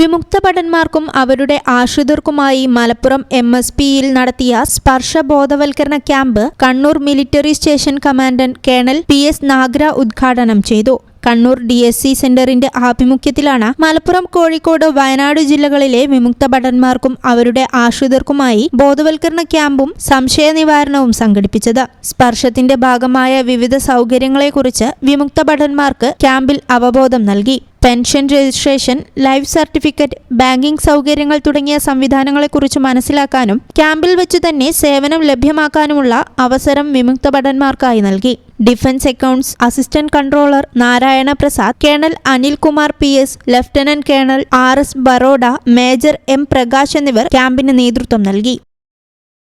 വിമുക്ത ഭടന്മാർക്കും അവരുടെ ആശ്രിതർക്കുമായി Malappuram M S പിയിൽ നടത്തിയ സ്പർശ ബോധവൽക്കരണ camp Kannur military station commandant colonel P S Nagra ഉദ്ഘാടനം ചെയ്തു. കണ്ണൂർ ഡി എസ് സി സെന്ററിന്റെ ആഭിമുഖ്യത്തിലാണ് മലപ്പുറം കോഴിക്കോട് വയനാട് ജില്ലകളിലെ വിമുക്ത ഭടന്മാർക്കും അവരുടെ ആശ്രിതർക്കുമായി ബോധവൽക്കരണ ക്യാമ്പും സംശയ നിവാരണവും സംഘടിപ്പിച്ചത്. സ്പർശത്തിന്റെ ഭാഗമായ വിവിധ സൗകര്യങ്ങളെക്കുറിച്ച് വിമുക്ത ഭടന്മാർക്ക് ക്യാമ്പിൽ അവബോധം നൽകി. Pension registration life certificate banking സൗകര്യങ്ങൾ തുടങ്ങിയ സംവിധാനങ്ങളെക്കുറിച്ച് മനസ്സിലാക്കാനും ക്യാമ്പിൽ വെച്ച് തന്നെ സേവനം ലഭ്യമാക്കാനുമുള്ള അവസരം വിമുക്ത ഭടന്മാർക്കായി നൽകി. Defence accounts assistant controller Narayana Prasad colonel Anilkumar P S lieutenant colonel R S Baroda major M Prakash എന്നിവർ ക്യാമ്പിന് നേതൃത്വം നൽകി.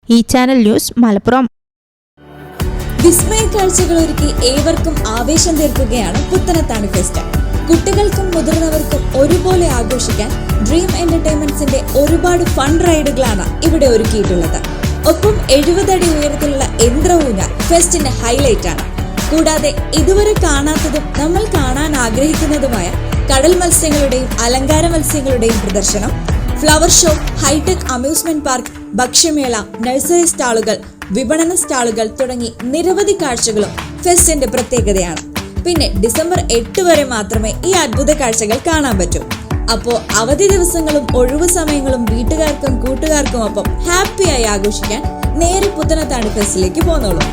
ഈ ചാനൽ ന്യൂസ് മലപ്പുറം. വിസ്മയ കാഴ്ചകൾ ഒരുക്കി ഏവർക്കും ആവേശം തീർക്കുകയാണ് പുത്തനത്താണി ഫെസ്റ്റ്. കുട്ടികൾക്കും മുതിർന്നവർക്കും ഒരുപോലെ ആഘോഷിക്കാൻ ഡ്രീം എന്റർടൈൻമെന്റ്സിന്റെ ഒരുപാട് ഫൺ റൈഡുകളാണ് ഇവിടെ ഒരുക്കിയിട്ടുള്ളത്. ഒപ്പം എഴുപതടി ഉയരത്തിലുള്ള യന്ത്രവും ഫെസ്റ്റിന്റെ ഹൈലൈറ്റ് ആണ് കൂടാതെ ഇതുവരെ കാണാത്തതും നമ്മൾ കാണാൻ ആഗ്രഹിക്കുന്നതുമായ കടൽ മത്സ്യങ്ങളുടെയും അലങ്കാര മത്സ്യങ്ങളുടെയും പ്രദർശനം flower show hi-tech amusement park ഭക്ഷ്യമേള nursery സ്റ്റാളുകൾ വിപണന സ്റ്റാളുകൾ തുടങ്ങി നിരവധി കാഴ്ചകളും ഫെസ്റ്റിന്റെ പ്രത്യേകതയാണ്. പിന്നെ ഡിസംബർ എട്ട് വരെ മാത്രമേ ഈ അത്ഭുത കാഴ്ചകൾ കാണാൻ പറ്റൂ. അപ്പോ അവധി ദിവസങ്ങളും ഒഴിവു സമയങ്ങളും വീട്ടുകാർക്കും കൂട്ടുകാർക്കും ഒപ്പം ഹാപ്പിയായി ആഘോഷിക്കാൻ നേരെ പുത്തനത്താണി ഫെസ്റ്റിലേക്ക് പോന്നോളൂ.